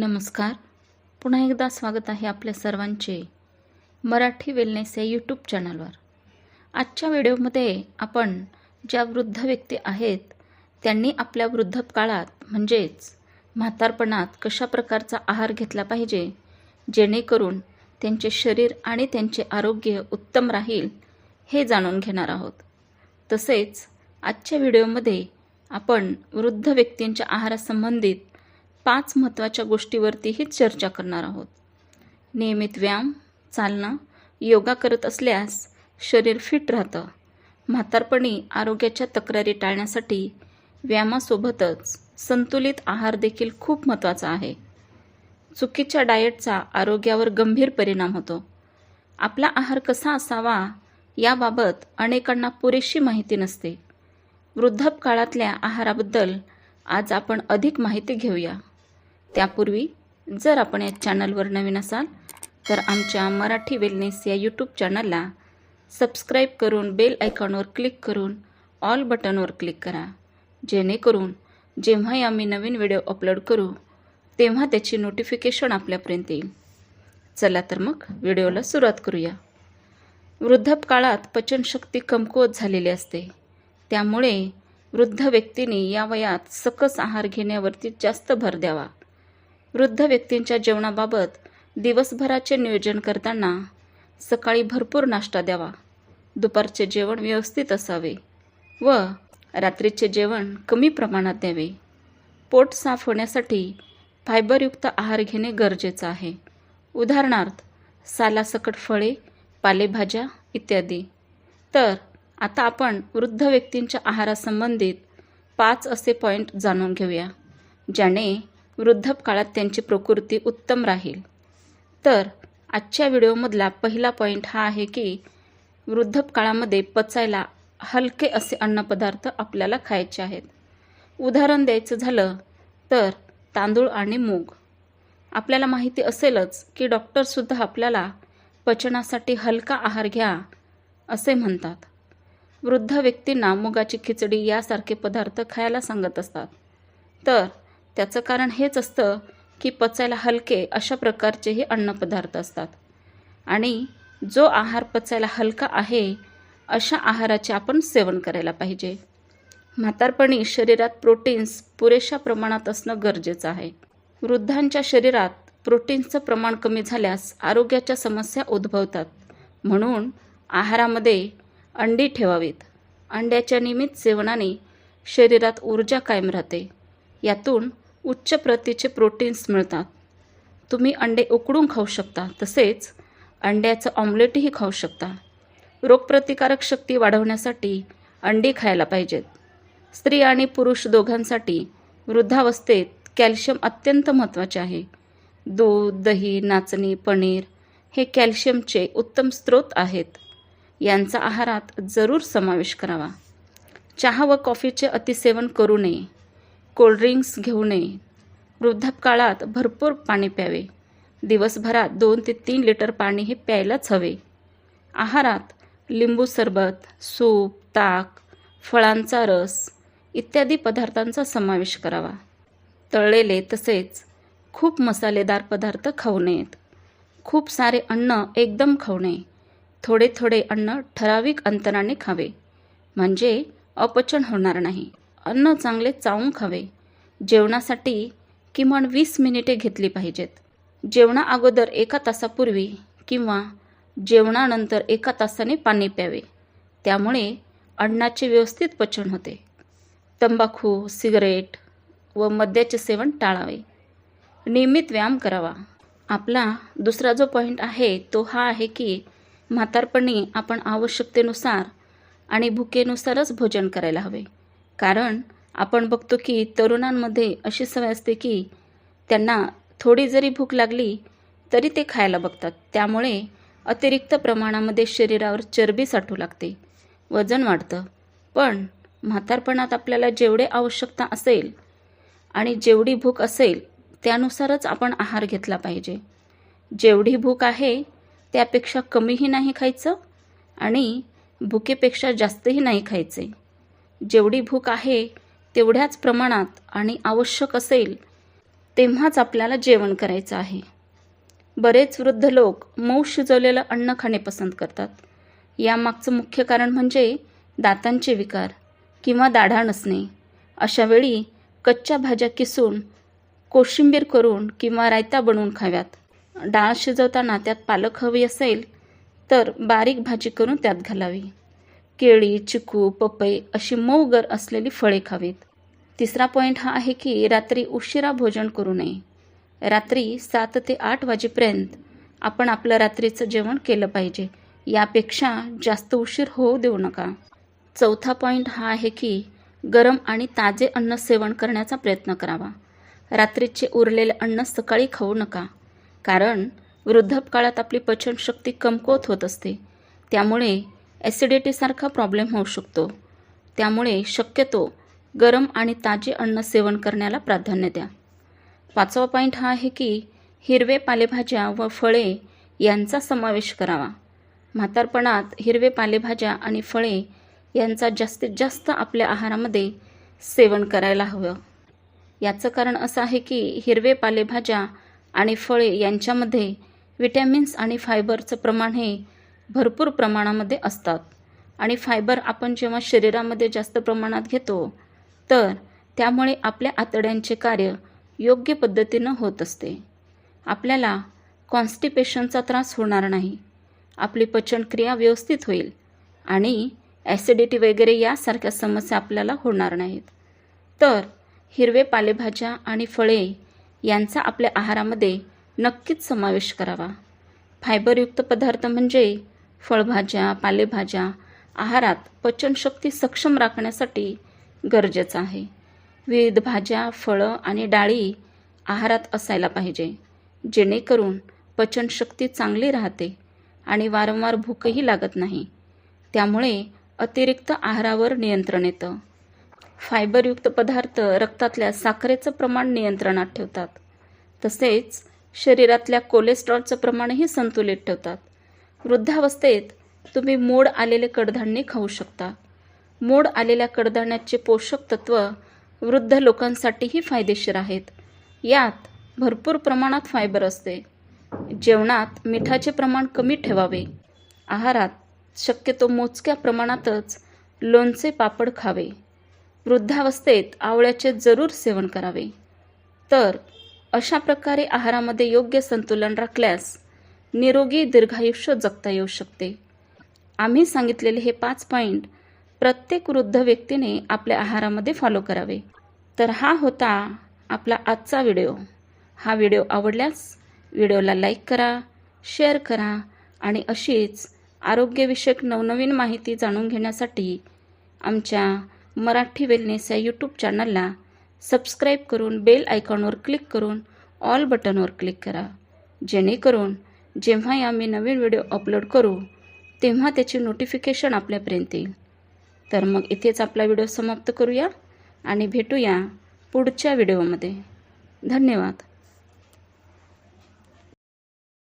नमस्कार. पुन्हा एकदा स्वागत आहे आपल्या सर्वांचे मराठी वेलनेस या यूट्यूब चॅनलवर आजच्या व्हिडिओमध्ये आपण ज्या वृद्ध व्यक्ती आहेत त्यांनी आपल्या वृद्धकाळात म्हणजेच म्हातारपणात कशा प्रकारचा आहार घेतला पाहिजे जेणेकरून त्यांचे शरीर आणि त्यांचे आरोग्य उत्तम राहील हे जाणून घेणार आहोत. तसेच आजच्या व्हिडिओमध्ये आपण वृद्ध व्यक्तींच्या आहारासंबंधित पाच महत्त्वाच्या गोष्टीवरतीही चर्चा करणार आहोत. नियमित व्यायाम चालणं योगा करत असल्यास शरीर फिट राहतं. म्हातारपणी आरोग्याच्या तक्रारी टाळण्यासाठी व्यायामासोबतच संतुलित आहार देखील खूप महत्त्वाचा आहे. चुकीच्या डाएटचा आरोग्यावर गंभीर परिणाम होतो. आपला आहार कसा असावा याबाबत अनेकांना पुरेशी माहिती नसते. वृद्धापकाळातल्या आहाराबद्दल आज आपण अधिक माहिती घेऊया. त्यापूर्वी जर आपण या चॅनलवर नवीन असाल तर आमच्या मराठी वेलनेस या यूट्यूब चॅनलला सबस्क्राईब करून बेल आयकॉनवर क्लिक करून ऑल बटनवर क्लिक करा. जेणेकरून जेव्हाही आम्ही नवीन व्हिडिओ अपलोड करू तेव्हा त्याची नोटिफिकेशन आपल्यापर्यंत येईल. चला तर मग व्हिडिओला सुरुवात करूया. वृद्धकाळात पचनशक्ती कमकुवत झालेली असते. त्यामुळे वृद्ध व्यक्तीने या वयात सकस आहार घेण्यावरती जास्त भर द्यावा. वृद्ध व्यक्तींच्या जेवणाबाबत दिवसभराचे नियोजन करताना सकाळी भरपूर नाश्ता द्यावा. दुपारचे जेवण व्यवस्थित असावे व रात्रीचे जेवण कमी प्रमाणात द्यावे. पोट साफ होण्यासाठी फायबरयुक्त आहार घेणे गरजेचं आहे. उदाहरणार्थ सालासकट फळे पालेभाज्या इत्यादी. तर आता आपण वृद्ध व्यक्तींच्या आहारासंबंधित पाच असे पॉईंट जाणून घेऊया ज्याने वृद्धकाळात त्यांची प्रकृती उत्तम राहील. तर आजच्या व्हिडिओमधला पहिला पॉईंट हा आहे की वृद्धकाळामध्ये पचायला हलके असे अन्नपदार्थ आपल्याला खायचे आहेत. उदाहरण द्यायचं झालं तर तांदूळ आणि मूग. आपल्याला माहिती असेलच की डॉक्टरसुद्धा आपल्याला पचनासाठी हलका आहार घ्या असे म्हणतात. वृद्ध व्यक्तींना मुगाची खिचडी यासारखे पदार्थ खायला सांगत असतात. तर त्याचं कारण हेच असतं की पचायला हलके अशा प्रकारचे हे अन्नपदार्थ असतात. आणि जो आहार पचायला हलका आहे अशा आहाराचे आपण सेवन करायला पाहिजे. म्हातारपणी शरीरात प्रोटीन्स पुरेशा प्रमाणात असणं गरजेचं आहे. वृद्धांच्या शरीरात प्रोटीन्सचं प्रमाण कमी झाल्यास आरोग्याच्या समस्या उद्भवतात. म्हणून आहारामध्ये अंडी ठेवावीत. अंड्याच्या नियमित सेवनाने शरीरात ऊर्जा कायम राहते. यातून उच्च प्रतीचे प्रोटीन्स मिळतात. तुम्ही अंडे उकडून खाऊ शकता तसेच अंड्याचं ऑमलेटही खाऊ शकता. रोगप्रतिकारक शक्ती वाढवण्यासाठी अंडी खायला पाहिजेत. स्त्री आणि पुरुष दोघांसाठी वृद्धावस्थेत कॅल्शियम अत्यंत महत्त्वाचे आहे. दूध दही नाचणी पनीर हे कॅल्शियमचे उत्तम स्रोत आहेत. यांचा आहारात जरूर समावेश करावा. चहा व कॉफीचे अतिसेवन करू नये. कोल्ड्रिंक्स घेऊ नये. वृद्धापकाळात भरपूर पाणी प्यावे. दिवसभरात दोन ते तीन लिटर पाणी हे प्यायलाच हवे. आहारात लिंबू सरबत सूप ताक फळांचा रस इत्यादी पदार्थांचा समावेश करावा. तळलेले तसेच खूप मसालेदार पदार्थ खाऊ नयेत. खूप सारे अन्न एकदम खाऊ नये. थोडे थोडे अन्न ठराविक अंतराने खावे. म्हणजे अपचन होणार नाही. अन्न चांगले चावून खावे. जेवणासाठी किमान वीस मिनिटे घेतली पाहिजेत. जेवणा अगोदर एका तासापूर्वी किंवा जेवणानंतर एका तासाने पाणी प्यावे. त्यामुळे अन्नाचे व्यवस्थित पचन होते. तंबाखू सिगरेट व मद्याचे सेवन टाळावे. नियमित व्यायाम करावा. आपला दुसरा जो पॉईंट आहे तो हा आहे की म्हातारपणी आपण आवश्यकतेनुसार आणि भुकेनुसारच भोजन करायला हवे. कारण आपण बघतो की तरुणांमध्ये अशी सवय असते की त्यांना थोडी जरी भूक लागली तरी ते खायला बघतात. त्यामुळे अतिरिक्त प्रमाणामध्ये शरीरावर चरबी साठू लागते. वजन वाढतं. पण म्हातारपणात आपल्याला जेवढे आवश्यकता असेल आणि जेवढी भूक असेल त्यानुसारच आपण आहार घेतला पाहिजे. जेवढी भूक आहे त्यापेक्षा कमीही नाही खायचं आणि भुकेपेक्षा जास्तही नाही खायचे. जेवढी भूक आहे तेवढ्याच प्रमाणात आणि आवश्यक असेल तेव्हाच आपल्याला जेवण करायचं आहे. बरेच वृद्ध लोक मऊ शिजवलेलं अन्न खाणे पसंत करतात. यामागचं मुख्य कारण म्हणजे दातांचे विकार किंवा दाढा नसणे अशा वेळी कच्च्या भाज्या किसून कोशिंबीर करून किंवा रायता बनवून खाव्यात. डाळ शिजवताना त्यात पालक हवी असेल तर बारीक भाजी करून त्यात घालावी. केळी चिकू पपई अशी मऊगर असलेली फळे खावीत. तिसरा पॉईंट हा आहे की रात्री उशिरा भोजन करू नये. रात्री सात ते आठ वाजेपर्यंत आपण आपलं रात्रीचं जेवण केलं पाहिजे. यापेक्षा जास्त उशीर होऊ देऊ नका. चौथा पॉईंट हा आहे की गरम आणि ताजे अन्न सेवन करण्याचा प्रयत्न करावा. रात्रीचे उरलेले अन्न सकाळी खाऊ नका. कारण वृद्धपकाळात आपली पचनशक्ती कमकुवत होत असते. त्यामुळे ॲसिडिटीसारखा प्रॉब्लेम होऊ शकतो. त्यामुळे शक्यतो गरम आणि ताजे अन्न सेवन करण्याला प्राधान्य द्या. पाचवा पॉईंट हा आहे की हिरवे पालेभाज्या व फळे यांचा समावेश करावा. म्हातारपणात हिरवे पालेभाज्या आणि फळे यांचा जास्तीत जास्त आपल्या आहारामध्ये सेवन करायला हवं. याचं कारण असं आहे की हिरवे पालेभाज्या आणि फळे यांच्यामध्ये विटॅमिन्स आणि फायबरचं प्रमाण हे भरपूर प्रमाणामध्ये असतात. आणि फायबर आपण जेव्हा शरीरामध्ये जास्त प्रमाणात घेतो तर त्यामुळे आपल्या आतड्यांचे कार्य योग्य पद्धतीनं होत असते. आपल्याला कॉन्स्टिपेशनचा त्रास होणार नाही. आपली पचनक्रिया व्यवस्थित होईल आणि ॲसिडिटी वगैरे यासारख्या समस्या आपल्याला होणार नाहीत. तर हिरवे पालेभाज्या आणि फळे यांचा आपल्या आहारामध्ये नक्कीच समावेश करावा. फायबरयुक्त पदार्थ म्हणजे फळभाज्या पालेभाज्या आहारात पचनशक्ती सक्षम राखण्यासाठी गरजेचं आहे. विविध भाज्या फळं आणि डाळी आहारात असायला पाहिजे जेणेकरून पचनशक्ती चांगली राहते आणि वारंवार भूकही लागत नाही. त्यामुळे अतिरिक्त आहारावर नियंत्रण येतं. फायबरयुक्त पदार्थ रक्तातल्या साखरेचं प्रमाण नियंत्रणात ठेवतात. तसेच शरीरातल्या कोलेस्ट्रॉलचं प्रमाणही संतुलित ठेवतात. वृद्धावस्थेत तुम्ही मोड आलेले कडधान्ये खाऊ शकता. मोड आलेल्या कडधान्याचे पोषक तत्व वृद्ध लोकांसाठीही फायदेशीर आहेत. यात भरपूर प्रमाणात फायबर असते. जेवणात मिठाचे प्रमाण कमी ठेवावे. आहारात शक्यतो मोजक्या प्रमाणातच लोणचे पापड खावे. वृद्धावस्थेत आवळ्याचे जरूर सेवन करावे. तर अशा प्रकारे आहारामध्ये योग्य संतुलन राखल्यास निरोगी दीर्घायुष्य जगता येऊ शकते. आम्ही सांगितलेले हे पाच पॉईंट प्रत्येक वृद्ध व्यक्तीने आपल्या आहारामध्ये फॉलो करावे. तर हा होता आपला आजचा व्हिडिओ. हा व्हिडिओ आवडल्यास व्हिडिओला लाईक करा शेअर करा आणि अशीच आरोग्यविषयक नवनवीन माहिती जाणून घेण्यासाठी आमच्या मराठी वेलनेस या यूट्यूब चॅनलला सबस्क्राईब करून बेल आयकॉनवर क्लिक करून ऑल बटनवर क्लिक करा. जेणेकरून जेव्हाही आम्ही नवीन व्हिडिओ अपलोड करू तेव्हा त्याची नोटिफिकेशन आपल्यापर्यंत येईल. तर मग इथेच आपला व्हिडिओ समाप्त करूया आणि भेटूया पुढच्या व्हिडिओमध्ये. धन्यवाद.